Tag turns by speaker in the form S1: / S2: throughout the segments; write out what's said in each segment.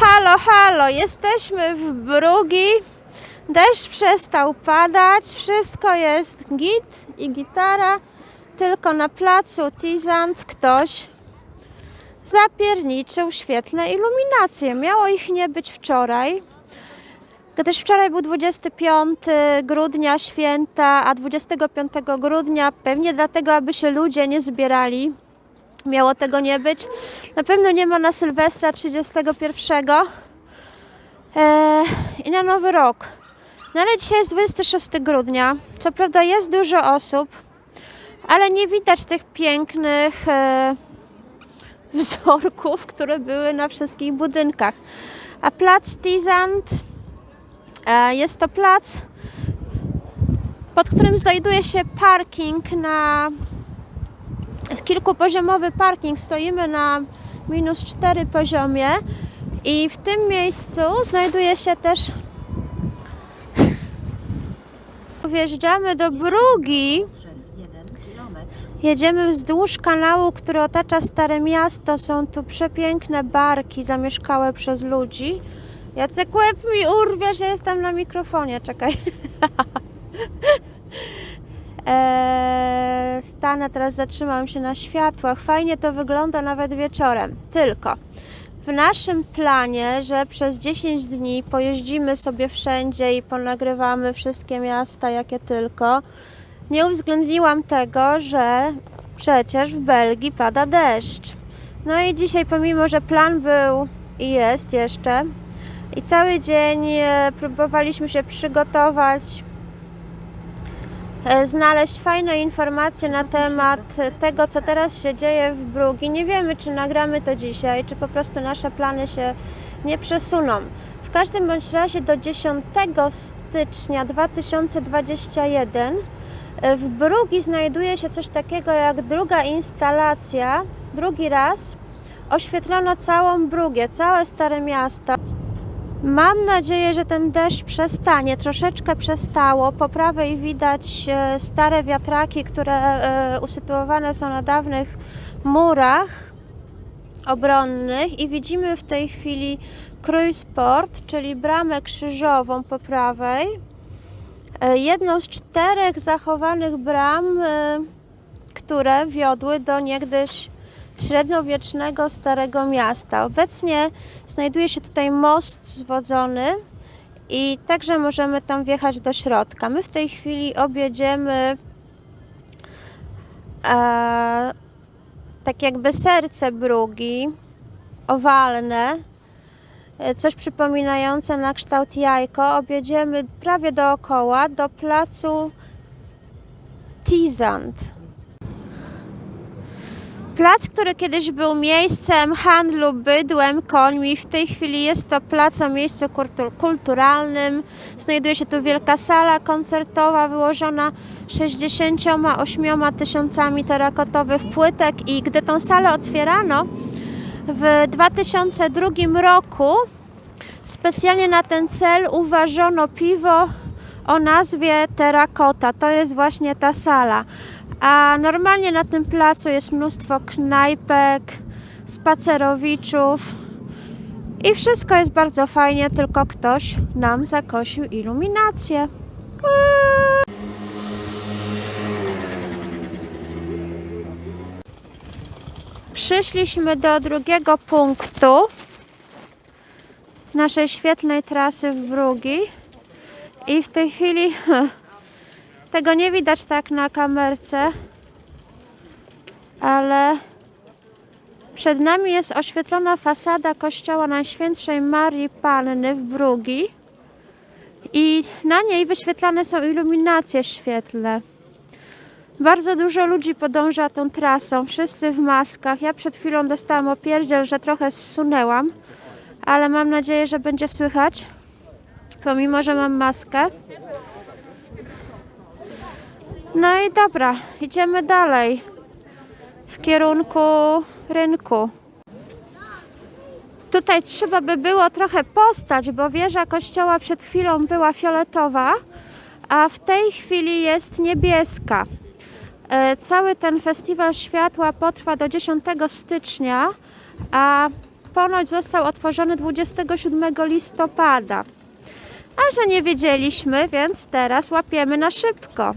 S1: Halo, halo, jesteśmy w Brugi. Deszcz przestał padać, wszystko jest git i gitara. Tylko na placu Tizant ktoś zapierniczył świetlne iluminacje. Miało ich nie być wczoraj, gdyż wczoraj był 25 grudnia święta, a 25 grudnia pewnie dlatego, aby się ludzie nie zbierali. Miało tego nie być. Na pewno nie ma na Sylwestra 31 eee, i na Nowy Rok. No ale dzisiaj jest 26 grudnia. Co prawda jest dużo osób, ale nie widać tych pięknych e, wzorków, które były na wszystkich budynkach. A plac Tizant e, jest to plac, pod którym znajduje się parking na kilkupoziomowy parking. Stoimy na minus 4 poziomie i w tym miejscu znajduje się też Wjeżdżamy do Brugi. Jedziemy wzdłuż kanału, który otacza Stare Miasto. Są tu przepiękne barki zamieszkałe przez ludzi. Jacek łeb mi urwie, że jestem na mikrofonie. Czekaj. Eee, stanę teraz, zatrzymam się na światłach. Fajnie to wygląda nawet wieczorem. Tylko w naszym planie, że przez 10 dni pojeździmy sobie wszędzie i ponagrywamy wszystkie miasta, jakie tylko, nie uwzględniłam tego, że przecież w Belgii pada deszcz. No i dzisiaj, pomimo że plan był i jest jeszcze, i cały dzień e, próbowaliśmy się przygotować, znaleźć fajne informacje na temat tego, co teraz się dzieje w Brugi. Nie wiemy, czy nagramy to dzisiaj, czy po prostu nasze plany się nie przesuną. W każdym bądź razie do 10 stycznia 2021 e, w Brugi znajduje się coś takiego jak druga instalacja, drugi raz oświetlono całą Brugię, całe Stare Miasto. Mam nadzieję, że ten deszcz przestanie. Troszeczkę przestało. Po prawej widać e, stare wiatraki, które e, usytuowane są na dawnych murach obronnych i widzimy w tej chwili Kruisport, czyli bramę krzyżową po prawej. E, Jedną z czterech zachowanych bram, które wiodły do niegdyś średniowiecznego Starego Miasta. Obecnie znajduje się tutaj most zwodzony i także możemy tam wjechać do środka. My w tej chwili objedziemy e, tak jakby serce Brugi, owalne, e, coś przypominające na kształt jajko. Objedziemy prawie dookoła do placu Tizant. Plac, który kiedyś był miejscem handlu bydłem, końmi, w tej chwili jest to plac o miejscu kultu- kulturalnym. Znajduje się tu wielka sala koncertowa wyłożona 68 tysiącami terakotowych płytek i gdy tą salę otwierano w 2002 roku, specjalnie na ten cel uważono piwo o nazwie Terakota. To jest właśnie ta sala. A normalnie na tym placu jest mnóstwo knajpek, spacerowiczów i wszystko jest bardzo fajnie, tylko ktoś nam zakosił iluminację. Przyszliśmy do drugiego punktu naszej świetnej trasy w Brugi i w tej chwili tego nie widać tak na kamerce, ale przed nami jest oświetlona fasada kościoła Najświętszej Marii Panny w Brugi i na niej wyświetlane są iluminacje świetlne. Bardzo dużo ludzi podąża tą trasą, wszyscy w maskach. Ja przed chwilą dostałam opierdziel, że trochę zsunęłam, ale mam nadzieję, że będzie słychać, pomimo, że mam maskę. No i dobra, idziemy dalej w kierunku rynku. Tutaj trzeba by było trochę postać, bo wieża kościoła przed chwilą była fioletowa, a w tej chwili jest niebieska. E, Cały ten festiwal światła potrwa do 10 stycznia, a ponoć został otworzony 27 listopada. A że nie wiedzieliśmy, więc teraz łapiemy na szybko.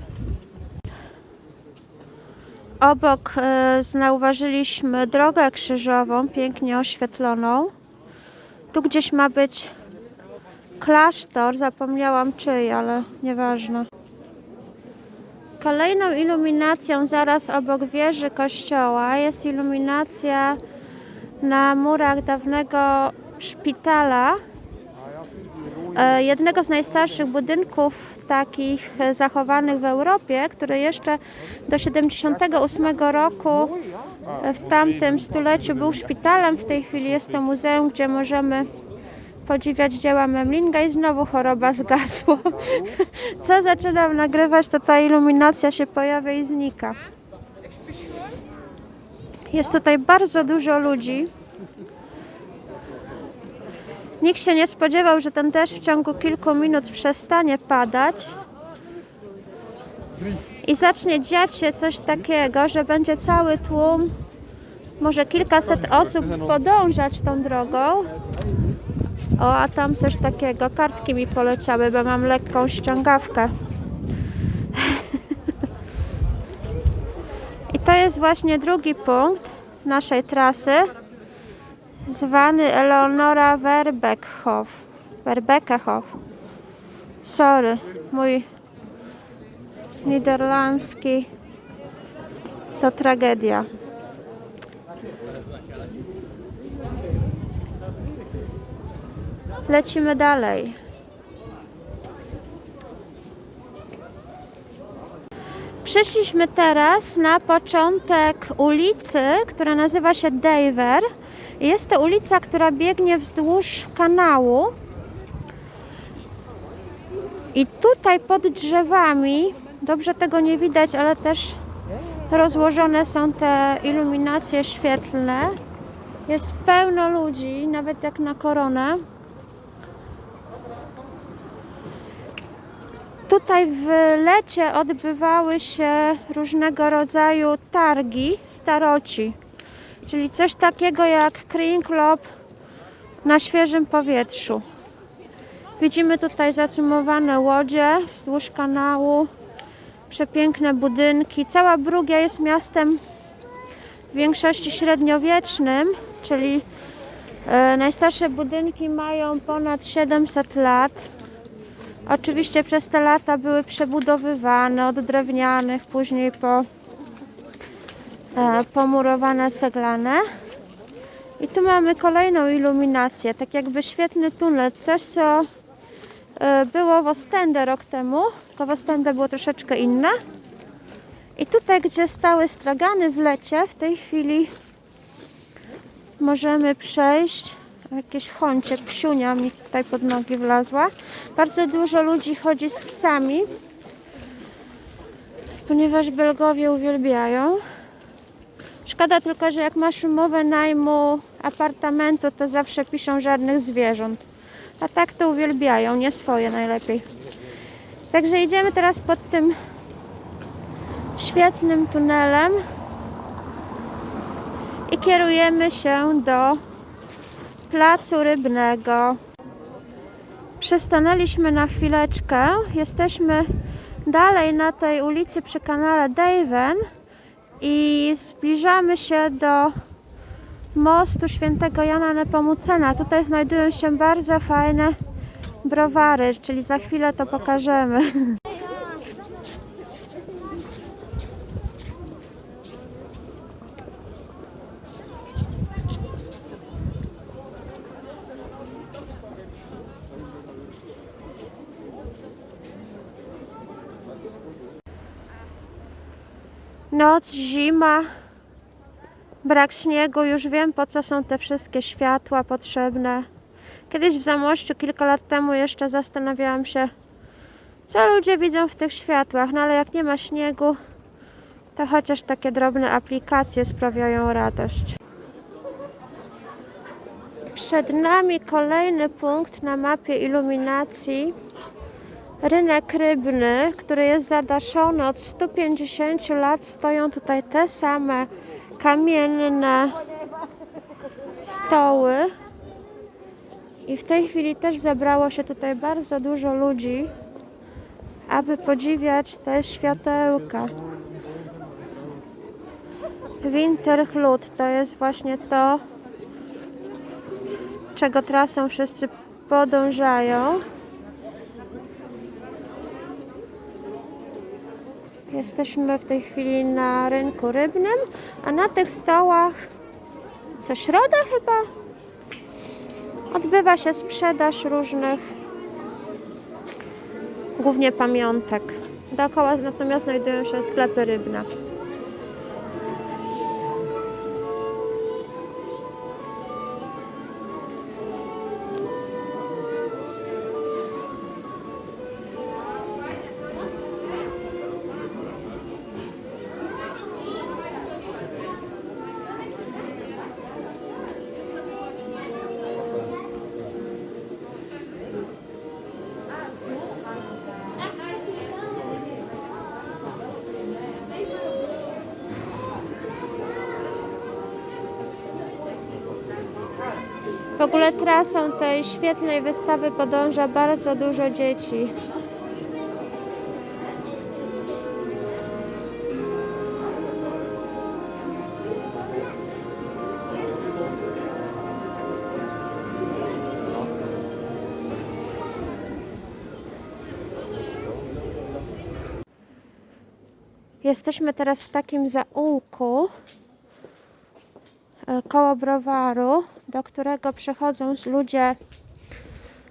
S1: Obok e, zauważyliśmy drogę krzyżową, pięknie oświetloną. Tu gdzieś ma być klasztor, zapomniałam czyj, ale nieważne. Kolejną iluminacją zaraz obok wieży kościoła jest iluminacja na murach dawnego szpitala, jednego z najstarszych budynków takich e, zachowanych w Europie, który jeszcze do 78 roku e, w tamtym stuleciu był szpitalem. W tej chwili jest to muzeum, gdzie możemy podziwiać dzieła Memlinga i znowu choroba zgasła. Co zaczynam nagrywać, to ta iluminacja się pojawia i znika. Jest tutaj bardzo dużo ludzi. Nikt się nie spodziewał, że ten deszcz w ciągu kilku minut przestanie padać i zacznie dziać się coś takiego, że będzie cały tłum, może kilkaset osób podążać tą drogą. O, a tam coś takiego. Kartki mi poleciały, bo mam lekką ściągawkę. I to jest właśnie drugi punkt naszej trasy, zwany Eleonora Verbeckhof. Verbeckhof. Sorry, mój niderlandzki to tragedia. Lecimy dalej. Przyszliśmy teraz na początek ulicy, która nazywa się Daver. Jest to ulica, która biegnie wzdłuż kanału. I tutaj pod drzewami, dobrze tego nie widać, ale też rozłożone są te iluminacje świetlne. Jest pełno ludzi, nawet jak na koronę. Tutaj w lecie odbywały się różnego rodzaju targi staroci, czyli coś takiego jak Club na świeżym powietrzu. Widzimy tutaj zatrzymowane łodzie wzdłuż kanału, przepiękne budynki. Cała Brugia jest miastem w większości średniowiecznym, czyli e, najstarsze budynki mają ponad 700 lat. Oczywiście przez te lata były przebudowywane od drewnianych, później po, pomurowane ceglane. I tu mamy kolejną iluminację, tak jakby świetny tunel, coś co e, było w Ostende rok temu, to w Ostende było troszeczkę inne. I tutaj, gdzie stały stragany w lecie, w tej chwili możemy przejść Jakieś chącie, psiunia mi tutaj pod nogi wlazła. Bardzo dużo ludzi chodzi z psami, ponieważ Belgowie uwielbiają. Szkoda tylko, że jak masz umowę najmu apartamentu, to zawsze piszą żadnych zwierząt. A tak to uwielbiają, nie swoje najlepiej. Także idziemy teraz pod tym świetnym tunelem i kierujemy się do placu rybnego. Przystanęliśmy na chwileczkę. Jesteśmy dalej na tej ulicy przy kanale Daven i zbliżamy się do mostu świętego Jana Nepomucena. Tutaj znajdują się bardzo fajne browary, czyli za chwilę to pokażemy. Noc, zima, brak śniegu, już wiem po co są te wszystkie światła potrzebne. Kiedyś w Zamościu, kilka lat temu jeszcze zastanawiałam się, co ludzie widzą w tych światłach, no ale jak nie ma śniegu, to chociaż takie drobne aplikacje sprawiają radość. Przed nami kolejny punkt na mapie iluminacji. Rynek rybny, który jest zadaszony od 150 lat, stoją tutaj te same kamienne stoły. I w tej chwili też zebrało się tutaj bardzo dużo ludzi, aby podziwiać te światełka. Winterhlut to jest właśnie to, czego trasą wszyscy podążają. Jesteśmy w tej chwili na rynku rybnym, a na tych stołach co środa chyba odbywa się sprzedaż różnych głównie pamiątek. Dookoła natomiast znajdują się sklepy rybne. W ogóle trasą tej świetnej wystawy podąża bardzo dużo dzieci. Jesteśmy teraz w takim zaułku koło browaru, do którego przychodzą ludzie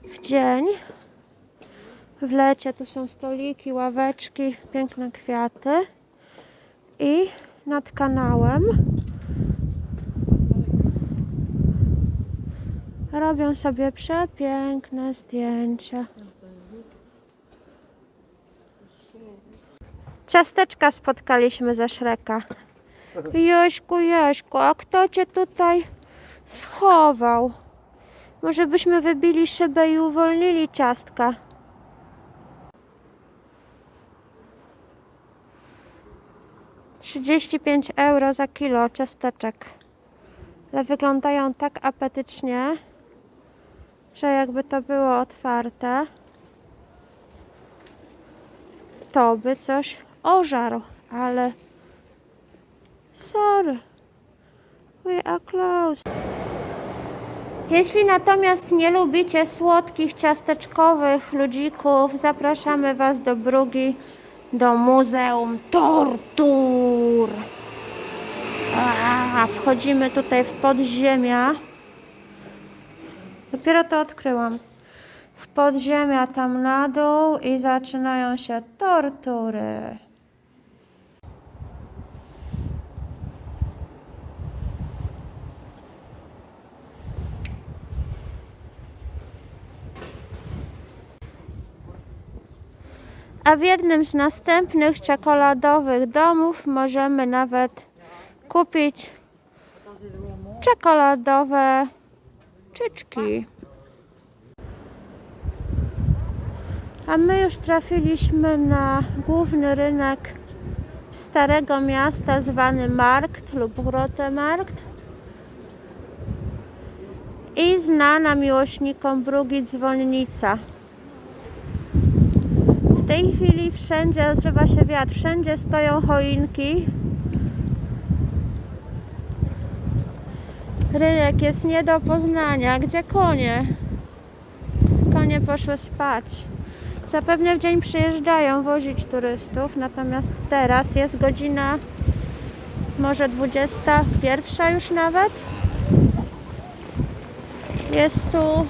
S1: w dzień. W lecie tu są stoliki, ławeczki, piękne kwiaty. I nad kanałem robią sobie przepiękne zdjęcia. Ciasteczka spotkaliśmy ze Szreka. Jośku, Jośku, a kto cię tutaj schował? Może byśmy wybili szybę i uwolnili ciastka. Trzydzieści pięć euro za kilo ciasteczek. Ale wyglądają tak apetycznie, że jakby to było otwarte, to by coś ożarł, ale sorry. We are closed. Jeśli natomiast nie lubicie słodkich, ciasteczkowych ludzików, zapraszamy Was do Brugi, do Muzeum Tortur. A, wchodzimy tutaj w podziemia. Dopiero to odkryłam. W podziemia tam na dół i zaczynają się tortury. A w jednym z następnych czekoladowych domów możemy nawet kupić czekoladowe czyczki. A my już trafiliśmy na główny rynek Starego Miasta, zwany Markt lub Grotemarkt. I znana miłośnikom Brugi dzwonnica. Tej chwili wszędzie zrywa się wiatr, wszędzie stoją choinki. Rynek jest nie do poznania. Gdzie konie? Konie poszły spać. Zapewne w dzień przyjeżdżają wozić turystów, natomiast teraz jest godzina może 21 już nawet. Jest tu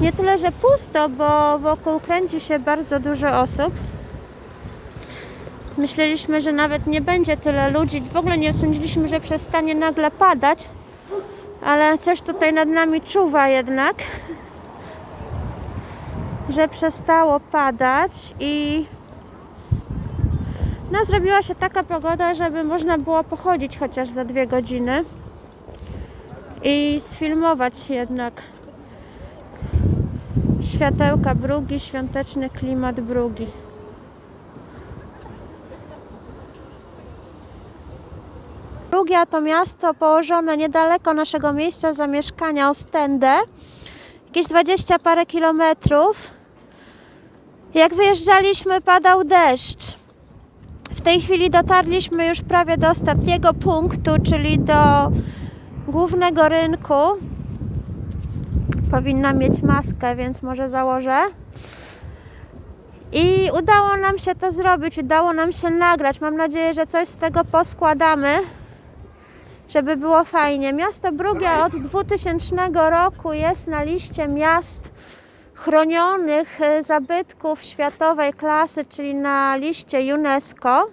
S1: nie tyle, że pusto, bo wokół kręci się bardzo dużo osób. Myśleliśmy, że nawet nie będzie tyle ludzi. W ogóle nie sądziliśmy, że przestanie nagle padać, ale coś tutaj nad nami czuwa jednak, że przestało padać i no, zrobiła się taka pogoda, żeby można było pochodzić chociaż za dwie godziny i sfilmować jednak światełka Brugi, świąteczny klimat Brugi. Brugi Brugia to miasto położone niedaleko naszego miejsca zamieszkania Ostende, jakieś 20 parę kilometrów. Jak wyjeżdżaliśmy, padał deszcz. W tej chwili dotarliśmy już prawie do ostatniego punktu, czyli do głównego rynku. Powinna mieć maskę, więc może założę. I udało nam się to zrobić, udało nam się nagrać. Mam nadzieję, że coś z tego poskładamy, żeby było fajnie. Miasto Brugia od 2000 roku jest na liście miast chronionych e, zabytków światowej klasy, czyli na liście UNESCO.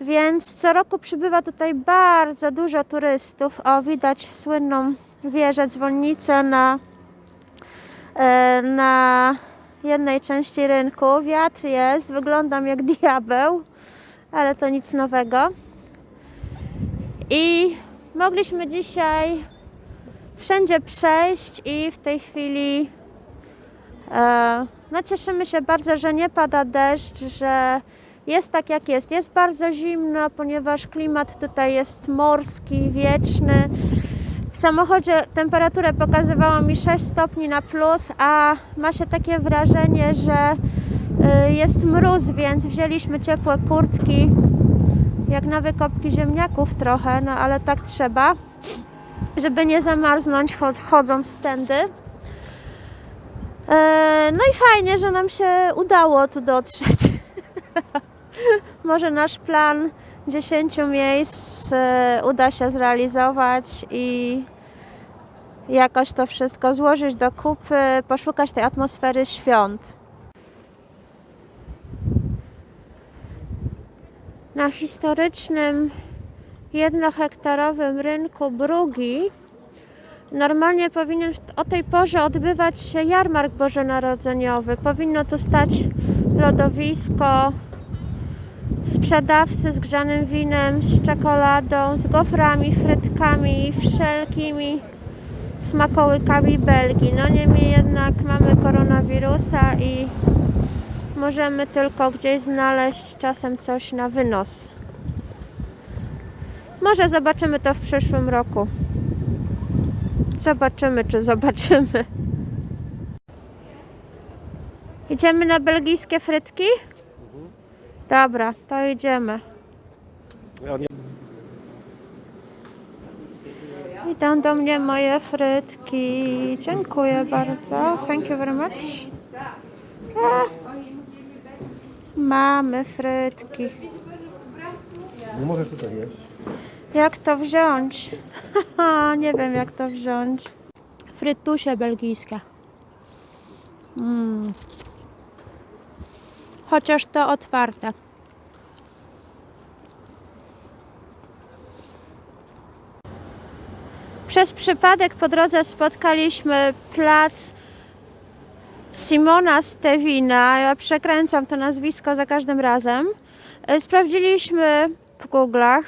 S1: Więc co roku przybywa tutaj bardzo dużo turystów. O, widać słynną wieżę, dzwonnicę na, na jednej części rynku. Wiatr jest, wyglądam jak diabeł, ale to nic nowego. I mogliśmy dzisiaj wszędzie przejść i w tej chwili e, no cieszymy się bardzo, że nie pada deszcz, że jest tak jak jest. Jest bardzo zimno, ponieważ klimat tutaj jest morski, wieczny. W samochodzie temperaturę pokazywała mi 6 stopni na plus, a ma się takie wrażenie, że y, jest mróz, więc wzięliśmy ciepłe kurtki, jak na wykopki ziemniaków trochę, no ale tak trzeba, żeby nie zamarznąć chod- chodząc tędy. E, No i fajnie, że nam się udało tu dotrzeć. Może nasz plan 10 miejsc e, uda się zrealizować i jakoś to wszystko złożyć do kupy, poszukać tej atmosfery świąt. Na historycznym jednohektarowym rynku Brugi normalnie powinien o tej porze odbywać się jarmark bożonarodzeniowy. Powinno tu stać lodowisko, sprzedawcy z grzanym winem, z czekoladą, z goframi, frytkami, wszelkimi smakołykami Belgii. No niemniej jednak mamy koronawirusa i możemy tylko gdzieś znaleźć czasem coś na wynos. Może zobaczymy to w przyszłym roku. Zobaczymy, czy zobaczymy. Idziemy na belgijskie frytki? Dobra, to idziemy. Idą do mnie moje frytki. Dziękuję bardzo. Thank you very much. A. Mamy frytki.
S2: nie mogę tutaj jeść.
S1: Jak to wziąć? nie wiem jak to wziąć. Frytusie belgijskie. Mm. Chociaż to otwarte. Przez przypadek po drodze spotkaliśmy plac Simona Stevina. Ja przekręcam to nazwisko za każdym razem. E, Sprawdziliśmy w Google'ach,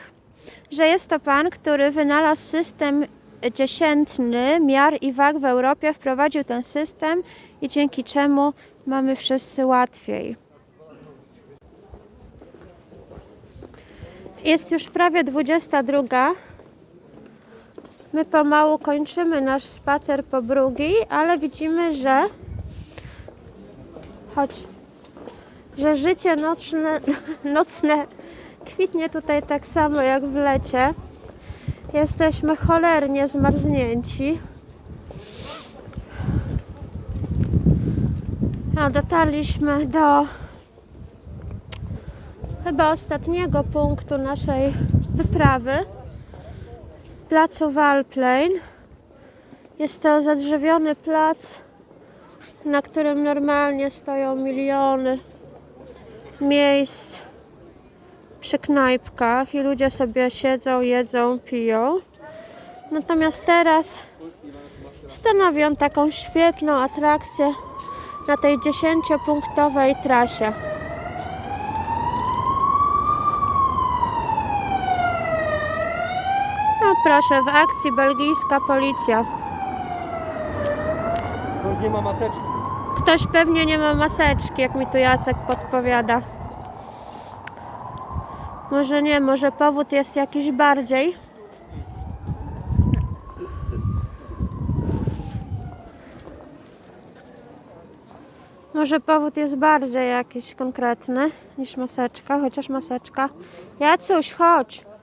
S1: że jest to pan, który wynalazł system dziesiętny miar i wag w Europie, wprowadził ten system i dzięki czemu mamy wszyscy łatwiej. Jest już prawie 22. My pomału kończymy nasz spacer po Brugi, ale widzimy, że chodź, że życie nocne, nocne kwitnie tutaj tak samo jak w lecie. Jesteśmy cholernie zmarznięci. A dotarliśmy do chyba ostatniego punktu naszej wyprawy. Placu Walplain. Jest to zadrzewiony plac, na którym normalnie stoją miliony miejsc przy knajpkach i ludzie sobie siedzą, jedzą, piją. Natomiast teraz stanowią taką świetną atrakcję na tej dziesięciopunktowej trasie. proszę, w akcji belgijska policja.
S2: Ktoś nie ma maseczki.
S1: Ktoś pewnie nie ma maseczki, jak mi tu Jacek podpowiada. Może nie, może powód jest jakiś bardziej. Może powód jest bardziej jakiś konkretny niż maseczka, chociaż maseczka. Jacuś, chodź!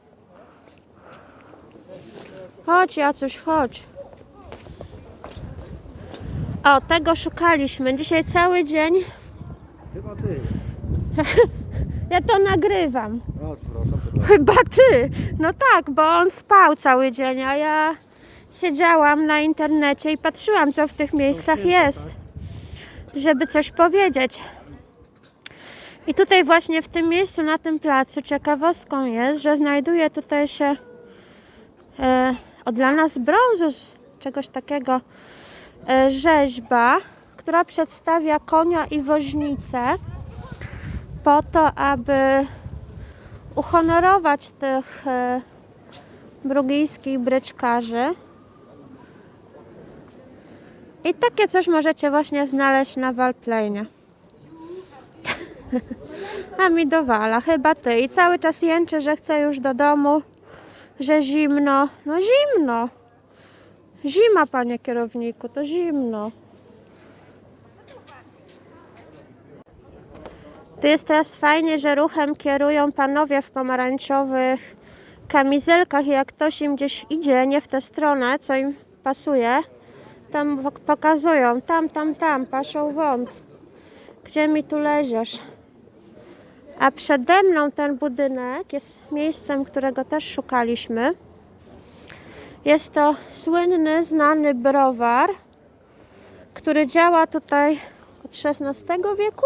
S1: Chodź, Jacuś, chodź. O, tego szukaliśmy. Dzisiaj cały dzień.
S2: Chyba ty.
S1: Ja to nagrywam.
S2: O, proszę, proszę.
S1: Chyba ty. No tak, bo on spał cały dzień, a ja siedziałam na internecie i patrzyłam, co w tych miejscach jest, żeby coś powiedzieć. I tutaj właśnie w tym miejscu, na tym placu, ciekawostką jest, że znajduje tutaj się e, o, dla nas brązu, czegoś takiego, e, rzeźba, która przedstawia konia i woźnicę po to, aby uhonorować tych e, brugijskich bryczkarzy. I takie coś możecie właśnie znaleźć na Walplejnie. A mi dowala, chyba ty. I cały czas jęczy, że chce już do domu, że zimno. No zimno. Zima, panie kierowniku, to zimno. Tu jest teraz fajnie, że ruchem kierują panowie w pomarańczowych kamizelkach i jak ktoś im gdzieś idzie, nie w tę stronę, co im pasuje, tam pok- pokazują, tam, tam, tam, paszą wąt. Gdzie mi tu leziesz? A przede mną ten budynek jest miejscem, którego też szukaliśmy. Jest to słynny, znany browar, który działa tutaj od XVI wieku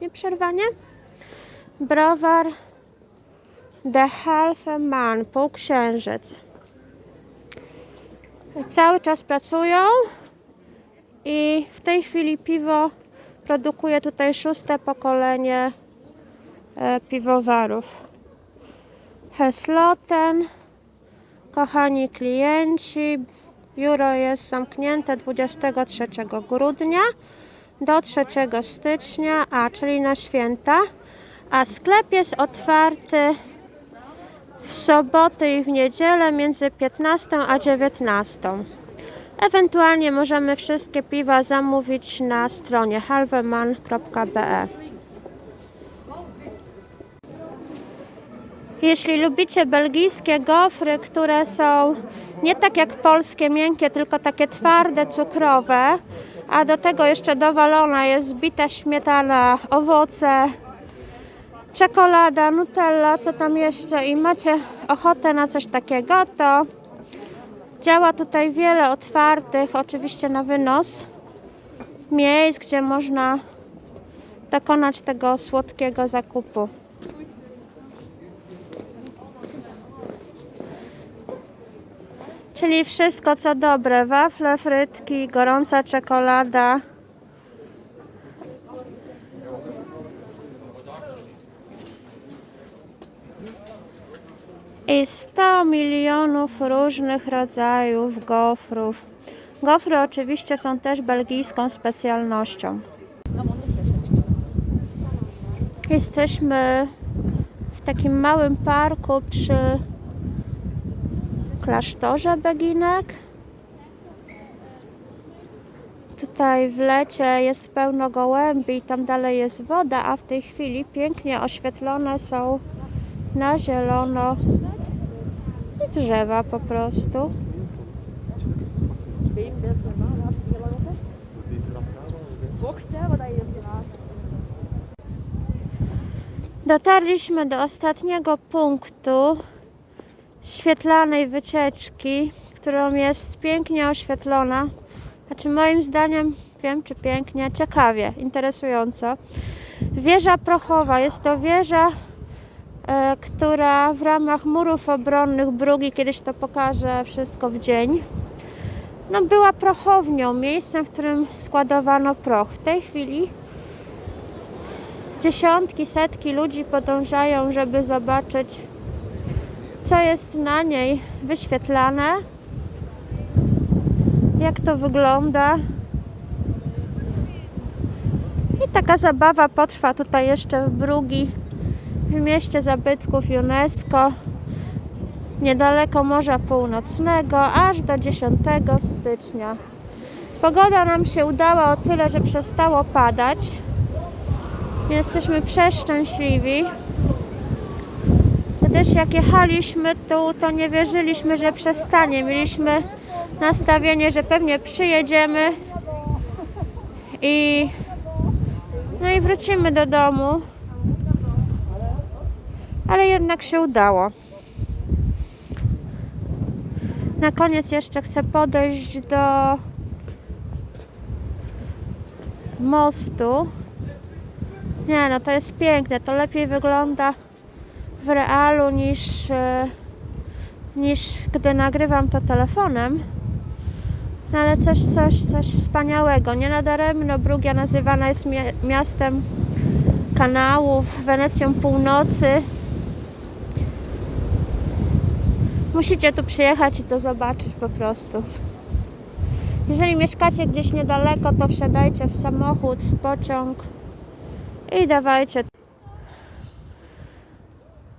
S1: nieprzerwanie. Browar The Half Man, półksiężyc. Cały czas pracują i w tej chwili piwo produkuje tutaj szóste pokolenie piwowarów. Hesloten, kochani klienci, biuro jest zamknięte 23 grudnia do 3 stycznia, a czyli na święta, a sklep jest otwarty w soboty i w niedzielę między 15 a 19. Ewentualnie możemy wszystkie piwa zamówić na stronie halveman.be. Jeśli lubicie belgijskie gofry, które są nie tak jak polskie miękkie, tylko takie twarde, cukrowe, a do tego jeszcze dowalona jest zbita śmietana, owoce, czekolada, nutella, co tam jeszcze i macie ochotę na coś takiego, to działa tutaj wiele otwartych, oczywiście na wynos, miejsc, gdzie można dokonać tego słodkiego zakupu. Czyli wszystko co dobre, wafle, frytki, gorąca czekolada. I 100 milionów różnych rodzajów gofrów. Gofry oczywiście są też belgijską specjalnością. Jesteśmy w takim małym parku przy klasztorze Beginek. Tutaj w lecie jest pełno gołębi, tam dalej jest woda, a w tej chwili pięknie oświetlone są na zielono i drzewa po prostu. Dotarliśmy do ostatniego punktu świetlanej wycieczki, którą jest pięknie oświetlona. Znaczy moim zdaniem, wiem czy pięknie, ciekawie, interesująco. Wieża prochowa jest to wieża, e, która w ramach murów obronnych Brugi, kiedyś to pokażę wszystko w dzień, no była prochownią, miejscem, w którym składowano proch. W tej chwili dziesiątki, setki ludzi podążają, żeby zobaczyć co jest na niej wyświetlane, jak to wygląda. I taka zabawa potrwa tutaj jeszcze w Brugi, w mieście zabytków UNESCO, niedaleko Morza Północnego, aż do 10 stycznia. Pogoda nam się udała o tyle, że przestało padać. Jesteśmy przeszczęśliwi. Gdyż jak jechaliśmy tu, to nie wierzyliśmy, że przestanie. Mieliśmy nastawienie, że pewnie przyjedziemy i no i wrócimy do domu. Ale jednak się udało. Na koniec jeszcze chcę podejść do mostu. Nie no, to jest piękne. To lepiej wygląda w realu niż, e, niż gdy nagrywam to telefonem. No ale coś, coś, coś wspaniałego. Nie nadaremno Brugia nazywana jest mia- miastem kanałów, Wenecją północy. Musicie tu przyjechać i to zobaczyć po prostu. Jeżeli mieszkacie gdzieś niedaleko, to wsiadajcie w samochód, w pociąg i dawajcie.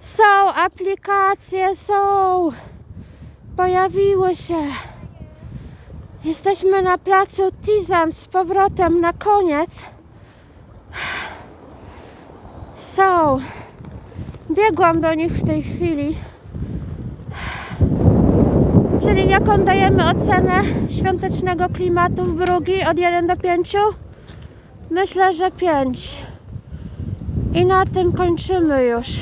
S1: Są aplikacje, są. Pojawiły się. Jesteśmy na placu Tizan z powrotem na koniec. Są. Biegłam do nich w tej chwili. Czyli jaką dajemy ocenę świątecznego klimatu w Brugi od 1 do 5? Myślę, że 5. I na tym kończymy już.